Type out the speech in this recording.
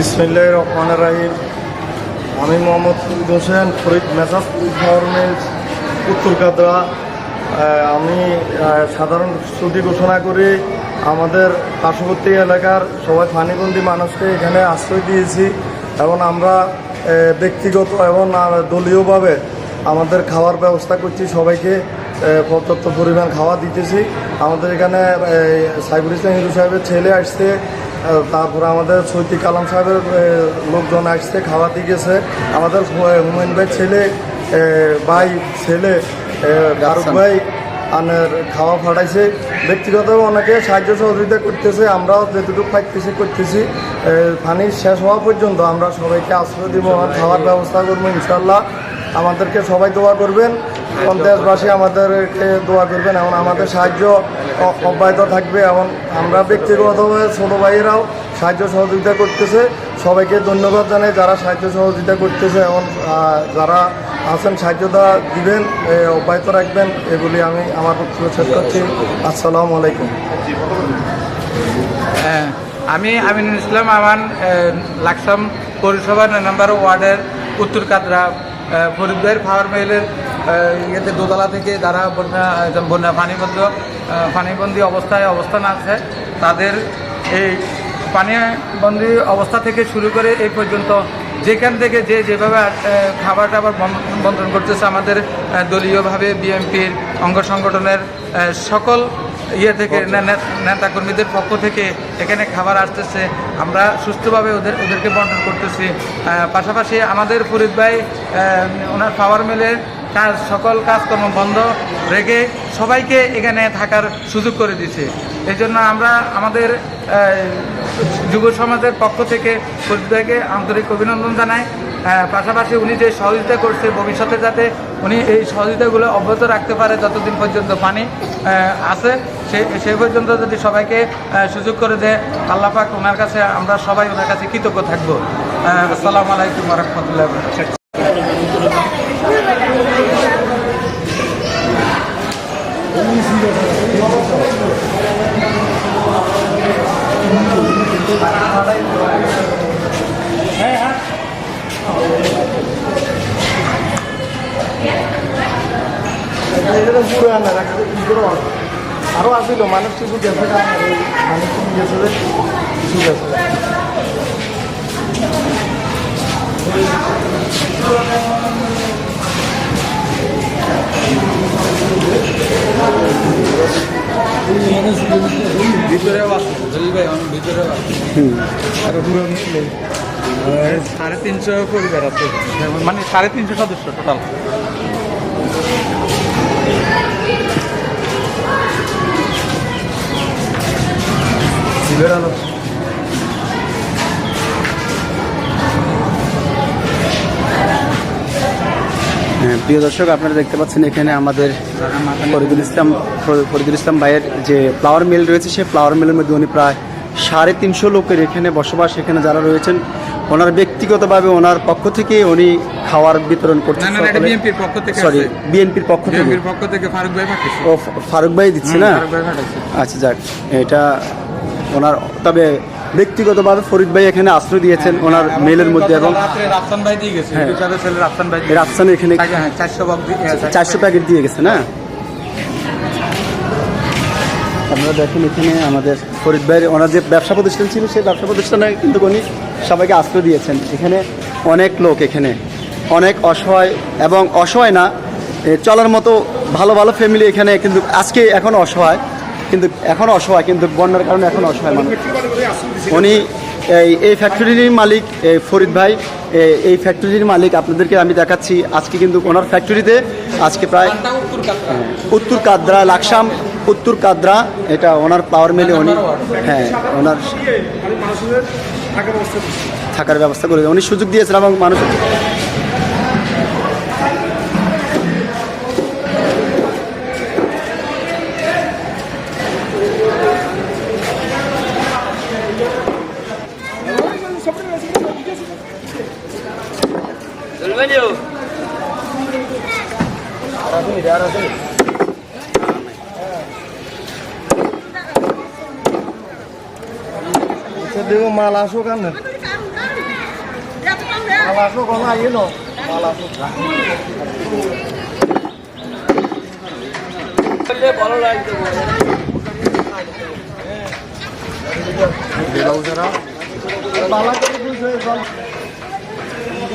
বিসমিল্লাহ রহমান রাহিম। আমি মোহাম্মদ ফরিদ হোসেন, ফরিদ মেসাজ গভর্নমেন্ট উত্তর কাদরা। আমি সাধারণ ছুটি ঘোষণা করি। আমাদের পার্শ্ববর্তী এলাকার সবাই ফানিবন্দি মানুষকে এখানে আশ্রয় দিয়েছি এবং আমরা ব্যক্তিগত এবং দলীয়ভাবে আমাদের খাওয়ার ব্যবস্থা করছি সবাইকে। পর্যাপ্ত পরিমাণ খাওয়া দিতেছি। আমাদের এখানে সাইবুল ইসলাম হিন্দু সাহেবের ছেলে আসছে। তারপরে আমাদের সৈতি কালাম সাহেবের লোকজন আসছে খাওয়া দিয়ে গেছে। আমাদের হু- হুমায়ুন ভাই ছেলে ভাই ছেলে ফারুক ভাই আনের খাওয়া ফাটাইছে। ব্যক্তিগতভাবে অনেকে সাহায্য সহযোগিতা করতেছে আমরাও যেটুকু পাইতেছি করতেছি। পানি শেষ হওয়া পর্যন্ত আমরা সবাইকে আশ্রয় দিব আর খাওয়ার ব্যবস্থা করব ইনশাল্লাহ। আমাদেরকে সবাই দোয়া করবেন। দেশবাসী আমাদেরকে দোয়া করবেন এবং আমাদের সাহায্য অব্যাহত থাকবে এবং আমরা ব্যক্তিগতভাবে ছোটো ভাইয়েরাও সাহায্য সহযোগিতা করতেছে। সবাইকে ধন্যবাদ জানাই যারা সাহায্য সহযোগিতা করতেছে এবং যারা আছেন সাহায্য দেওয়া দিবেন অব্যাহত রাখবেন, এগুলি আমি আমার বক্তব্য শেষ করছি। আসসালামু আলাইকুম। আমি আমিনুল ইসলাম আমান লাকসাম পৌরসভার নম্বর ওয়ার্ডের উত্তর কাতরা ফরিদবের পাওয়ার মেলের ইয়েতে দোতলা থেকে যারা বন্যা বন্যা পানিবদ্ধ আহ, পানিবন্দী অবস্থায় অবস্থান আছে তাদের এই পানিবন্দী অবস্থা থেকে শুরু করে এই পর্যন্ত যেখান থেকে যে যেভাবে খাবার টাবার বন- বন্টন করতেছে আমাদের দলীয়ভাবে বিএমপির অঙ্গ সংগঠনের সকল ইয়ে থেকে নেতাকর্মীদের পক্ষ থেকে এখানে খাবার আসতেছে। আমরা সুস্থভাবে ওদের ওদেরকে বন্টন করতেছি। পাশাপাশি আমাদের ফরিদ ভাই ওনার পাওয়ার মিলের কাজ সকল কাজকর্ম বন্ধ। রেখে সবাইকে এখানে থাকার সুযোগ করে দিচ্ছে এই জন্য আমরা আমাদের যুব সমাজের পক্ষ থেকে ফরিদ ভাইকে আন্তরিক অভিনন্দন জানাই। পাশাপাশি উনি যে সহযোগিতা করছে ভবিষ্যতে যাতে উনি এই সহযোগিতাগুলো অব্যাহত রাখতে পারে যতদিন পর্যন্ত পানি আছে। সে সেই পর্যন্ত যদি সবাইকে সুযোগ করে দেয়, আল্লাহ পাক ওনার কাছে, আমরা সবাই ওনার কাছে কৃতজ্ঞ থাকব। আসসালামু আলাইকুম রহমতুল্লাহ আরও আসিল মানুষ কিছু গেছে মানুষ কিছু গেছে যে কিছু গেছে সাড়ে তিনশো পরিবার আছে। মানে সাড়ে তিনশো সদস্য টোটাল সিলের হ্যাঁ, প্রিয় দর্শক আপনারা দেখতে পাচ্ছেন এখানে আমাদের ফরিদুল ইসলাম ফরিদুল ইসলাম ভাইয়ের যে ফ্লাওয়ার মিল রয়েছে সেই ফ্লাওয়ার মিলের মধ্যে উনি প্রায় সাড়ে তিনশো লোকের এখানে বসবাস এখানে যারা রয়েছেন ওনার ব্যক্তিগতভাবে ওনার পক্ষ থেকে উনি খাওয়ার বিতরণ করছেন না না এটা বিএনপির পক্ষ থেকে সরি বিএনপির পক্ষ থেকে। ফারুক ভাই ও ফারুক ভাই দিচ্ছে না? ফারুক ভাই পাঠাচ্ছে আচ্ছা যাক এটা ওনার তবে ব্যক্তিগতভাবে ফরিদ ভাই এখানে আশ্রয় দিয়েছেন ওনার মেলের মধ্যে এবং রাফসান ভাই দিয়ে গেছে হ্যাঁ। রাফসান এখানে হ্যাঁ হ্যাঁ, চারশো প্যাকেট দিয়ে গেছে না? আপনারা দেখেন এখানে আমাদের ফরিদ ভাইয়ের ওনার যে ব্যবসা প্রতিষ্ঠান ছিল সেই ব্যবসা প্রতিষ্ঠানে কিন্তু উনি সবাইকে আশ্রয় দিয়েছেন। এখানে অনেক লোক এখানে। অনেক অসহায় এবং অসহায় না চলার মতো ভালো ভালো ফ্যামিলি এখানে কিন্তু আজকে এখন অসহায়। কিন্তু এখন অসহায়, কিন্তু বন্যার কারণে এখন অসহায় মানুষ। উনি এই এই ফ্যাক্টরির মালিক ফরিদ ভাই এই ফ্যাক্টরির মালিক, আপনাদেরকে আমি দেখাচ্ছি। আজকে কিন্তু ওনার ফ্যাক্টরিতে আজকে প্রায় কাতরা উত্তর কাদ্রা, লাকসাম, উত্তর কাদ্রা, এটা ওনার পাওয়ার মিলে উনি হ্যাঁ ওনার থাকার ব্যবস্থা করে উনি সুযোগ দিয়েছেন এবং মানুষ আচ্ছা দেখো মাল আসো কেন মাল আসো কোনো আইয়ে নো মাল আসো